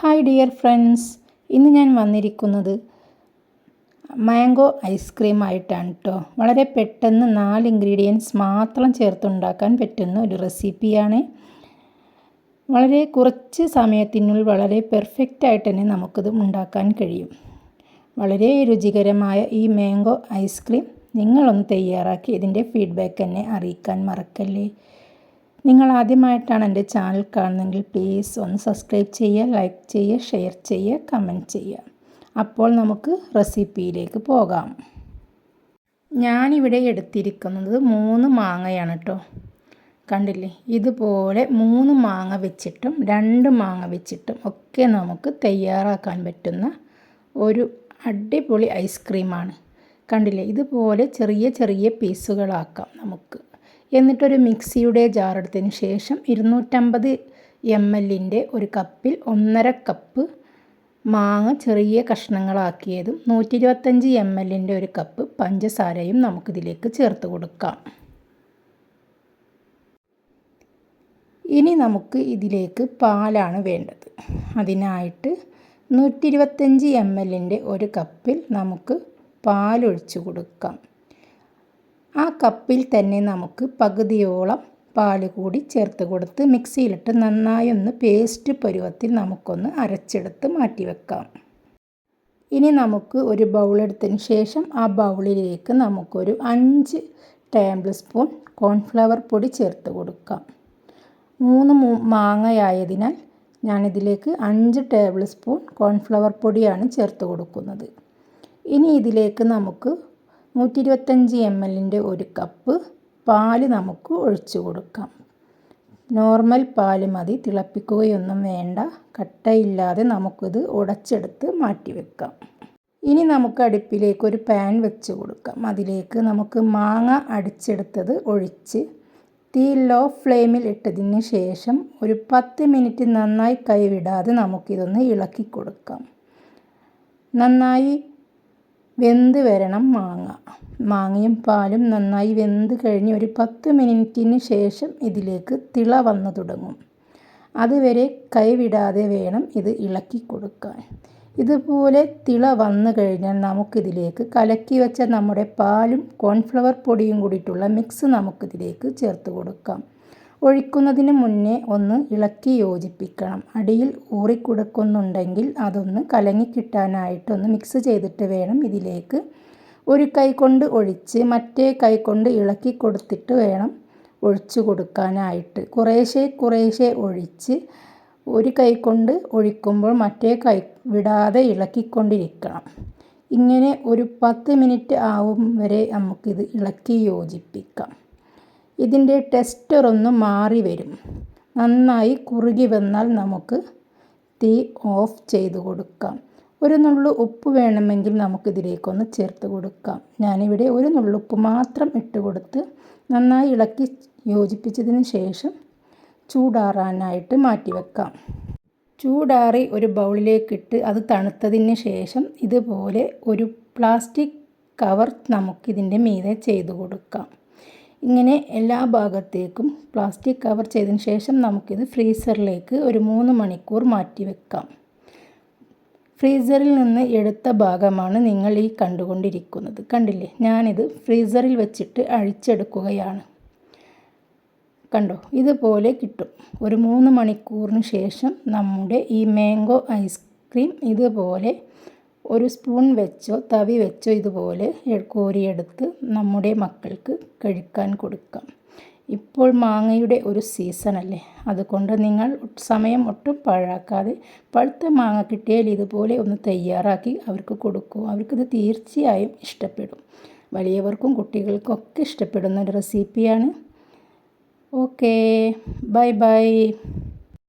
Hi dear friends ഇന്ന് ഞാൻ വന്നിരിക്കുന്നത് മാംഗോ ഐസ്ക്രീം ആയിട്ടാണ് കേട്ടോ വളരെ പെട്ടെന്ന് നാല് ഇൻഗ്രീഡിയൻസ് മാത്രം ചേർത്തുണ്ടാക്കാൻ പറ്റുന്ന ഒരു റെസിപ്പിയാണ്. വളരെ കുറച്ച് സമയത്തിനുള്ളിൽ വളരെ പെർഫെക്റ്റ് ആയിട്ട് തന്നെ നമുക്കിത് ഉണ്ടാക്കാൻ കഴിയും. വളരെ രുചികരമായ ഈ മാംഗോ ഐസ്ക്രീം നിങ്ങളൊന്ന് തയ്യാറാക്കി ഇതിന്റെ ഫീഡ്ബാക്ക് എന്നെ അറിയിക്കാൻ മറക്കല്ലേ. നിങ്ങൾ ആദ്യമായിട്ടാണ് എന്റെ ചാനൽ കാണുന്നതെങ്കിൽ പ്ലീസ് ഒന്ന് സബ്സ്ക്രൈബ് ചെയ്യുക ലൈക്ക് ചെയ്യുക ഷെയർ ചെയ്യുക കമന്റ് ചെയ്യുക. അപ്പോൾ നമുക്ക് റെസിപ്പിയിലേക്ക് പോകാം. ഞാനിവിടെ എടുത്തിരിക്കുന്നത് മൂന്ന് മാങ്ങയാണ് കേട്ടോ കണ്ടില്ലേ? ഇതുപോലെ മൂന്ന് മാങ്ങ വെച്ചിട്ടും രണ്ട് മാങ്ങ വെച്ചിട്ടും ഒക്കെ നമുക്ക് തയ്യാറാക്കാൻ പറ്റുന്ന ഒരു അടിപൊളി ഐസ്ക്രീമാണ്. കണ്ടില്ലേ? ഇതുപോലെ ചെറിയ ചെറിയ പീസുകളാക്കാം നമുക്ക്. എന്നിട്ടൊരു മിക്സിയുടെ ജാർ ജാറെടുത്തതിന് ശേഷം ഇരുന്നൂറ്റമ്പത് എം എല്ലിന്റെ ഒരു കപ്പിൽ ഒന്നര കപ്പ് മാങ്ങ ചെറിയ കഷ്ണങ്ങളാക്കിയതും നൂറ്റി ഇരുപത്തഞ്ച് എം എല്ലിന്റെ ഒരു കപ്പ് പഞ്ചസാരയും നമുക്കിതിലേക്ക് ചേർത്ത് കൊടുക്കാം. ഇനി നമുക്ക് ഇതിലേക്ക് പാലാണ് വേണ്ടത്. അതിനായിട്ട് നൂറ്റി ഇരുപത്തഞ്ച് എം എല്ലിന്റെ ഒരു കപ്പിൽ നമുക്ക് പാലൊഴിച്ച് കൊടുക്കാം. ആ കപ്പിൽ തന്നെ നമുക്ക് പകുതിയോളം പാൽ കൂടി ചേർത്ത് കൊടുത്ത് മിക്സിയിലിട്ട് നന്നായി ഒന്ന് പേസ്റ്റ് പരുവത്തിൽ നമുക്കൊന്ന് അരച്ചെടുത്ത് മാറ്റി വെക്കാം ഇനി നമുക്ക് ഒരു ബൗളെടുത്തതിന് ശേഷം ആ ബൗളിലേക്ക് നമുക്കൊരു അഞ്ച് ടേബിൾ സ്പൂൺ കോൺഫ്ലവർ പൊടി ചേർത്ത് കൊടുക്കാം. മൂന്ന് മാങ്ങയായതിനാൽ ഞാനിതിലേക്ക് അഞ്ച് ടേബിൾ സ്പൂൺ കോൺഫ്ലവർ പൊടിയാണ് ചേർത്ത് കൊടുക്കുന്നത്. ഇനി ഇതിലേക്ക് നമുക്ക് നൂറ്റി ഇരുപത്തഞ്ച് എം എല്ലിന്റെ ഒരു കപ്പ് പാൽ നമുക്ക് ഒഴിച്ചു കൊടുക്കാം. നോർമൽ പാൽ മതി തിളപ്പിക്കുകയൊന്നും വേണ്ട കട്ടയില്ലാതെ നമുക്കിത് ഉടച്ചെടുത്ത് മാറ്റി വെക്കാം. ഇനി നമുക്ക് അടുപ്പിലേക്ക് ഒരു പാൻ വെച്ച് കൊടുക്കാം. അതിലേക്ക് നമുക്ക് മാങ്ങ അടിച്ചെടുത്തത് ഒഴിച്ച് തീ ലോ ഫ്ലെയിമിൽ ഇട്ടതിന് ശേഷം ഒരു പത്ത് മിനിറ്റ് നന്നായി കൈവിടാതെ നമുക്കിതൊന്ന് ഇളക്കി കൊടുക്കാം. നന്നായി വെന്ത് വരണം മാങ്ങ. മാങ്ങയും പാലും നന്നായി വെന്ത് കഴിഞ്ഞ് ഒരു പത്ത് മിനിറ്റിന് ശേഷം ഇതിലേക്ക് തിള വന്നു തുടങ്ങും. അതുവരെ കൈവിടാതെ വേണം ഇത് ഇളക്കി കൊടുക്കാൻ. ഇതുപോലെ തിള വന്നു കഴിഞ്ഞാൽ നമുക്കിതിലേക്ക് കലക്കി വെച്ച നമ്മുടെ പാലും കോൺഫ്ലവർ പൊടിയും കൂടിയിട്ടുള്ള മിക്സ് നമുക്കിതിലേക്ക് ചേർത്ത് കൊടുക്കാം. ഒഴിക്കുന്നതിന് മുന്നേ ഒന്ന് ഇളക്കി യോജിപ്പിക്കണം. അടിയിൽ ഊറിക്കൊടുക്കുന്നുണ്ടെങ്കിൽ അതൊന്ന് കലങ്ങി കിട്ടാനായിട്ടൊന്ന് മിക്സ് ചെയ്തിട്ട് വേണം ഇതിലേക്ക്. ഒരു കൈ കൊണ്ട് ഒഴിച്ച് മറ്റേ കൈ കൊണ്ട് ഇളക്കി കൊടുത്തിട്ട് വേണം ഒഴിച്ചു കൊടുക്കാനായിട്ട്. കുറേശ്ശെ കുറേശ്ശെ ഒഴിച്ച് ഒരു കൈ കൊണ്ട് ഒഴിക്കുമ്പോൾ മറ്റേ കൈ വിടാതെ ഇളക്കിക്കൊണ്ടിരിക്കണം. ഇങ്ങനെ ഒരു പത്ത് മിനിറ്റ് ആവും വരെ നമുക്കിത് ഇളക്കി യോജിപ്പിക്കാം. ഇതിന്റെ ടെസ്റ്റർ ഒന്ന് മാറി വരും. നന്നായി കുറുകി വന്നാൽ നമുക്ക് തീ ഓഫ് ചെയ്ത് കൊടുക്കാം. ഒരു നുള്ളു ഉപ്പ് വേണമെങ്കിൽ നമുക്കിതിലേക്കൊന്ന് ചേർത്ത് കൊടുക്കാം. ഞാനിവിടെ ഒരു നുള്ളുപ്പ് മാത്രം ഇട്ട് കൊടുത്ത് നന്നായി ഇളക്കി യോജിപ്പിച്ചതിന് ശേഷം ചൂടാറാനായിട്ട് മാറ്റി വെക്കാം. ചൂടാറി ഒരു ബൗളിലേക്കിട്ട് അത് തണുത്തതിന് ശേഷം ഇതുപോലെ ഒരു പ്ലാസ്റ്റിക് കവർ നമുക്കിതിന്റെ മീതെ ചെയ്തു കൊടുക്കാം. ഇങ്ങനെ എല്ലാ ഭാഗത്തേക്കും പ്ലാസ്റ്റിക് കവർ ചെയ്തതിന് ശേഷം നമുക്കിത് ഫ്രീസറിലേക്ക് ഒരു മൂന്ന് മണിക്കൂർ മാറ്റി വെക്കാം. ഫ്രീസറിൽ നിന്ന് എടുത്ത ഭാഗമാണ് നിങ്ങൾ ഈ കണ്ടുകൊണ്ടിരിക്കുന്നത്. കണ്ടില്ലേ? ഞാനിത് ഫ്രീസറിൽ വെച്ചിട്ട് അഴിച്ചെടുക്കുകയാണ്. കണ്ടോ? ഇതുപോലെ കിട്ടും. ഒരു മൂന്ന് മണിക്കൂറിന് ശേഷം നമ്മുടെ ഈ മാംഗോ ഐസ്ക്രീം ഇതുപോലെ ഒരു സ്പൂൺ വെച്ചോ തവി വെച്ചോ ഇതുപോലെ കോരിയെടുത്ത് നമ്മുടെ മക്കൾക്ക് കഴിക്കാൻ കൊടുക്കാം. ഇപ്പോൾ മാങ്ങയുടെ ഒരു സീസണല്ലേ അതുകൊണ്ട് നിങ്ങൾ സമയം ഒട്ടും പാഴാക്കാതെ പഴുത്ത മാങ്ങ കിട്ടിയാൽ ഇതുപോലെ ഒന്ന് തയ്യാറാക്കി അവർക്ക് കൊടുക്കൂ. അവർക്കിത് തീർച്ചയായും ഇഷ്ടപ്പെടും. വലിയവർക്കും കുട്ടികൾക്കൊക്കെ ഇഷ്ടപ്പെടുന്ന ഒരു റെസിപ്പിയാണ് ഓക്കേ ബൈ ബൈ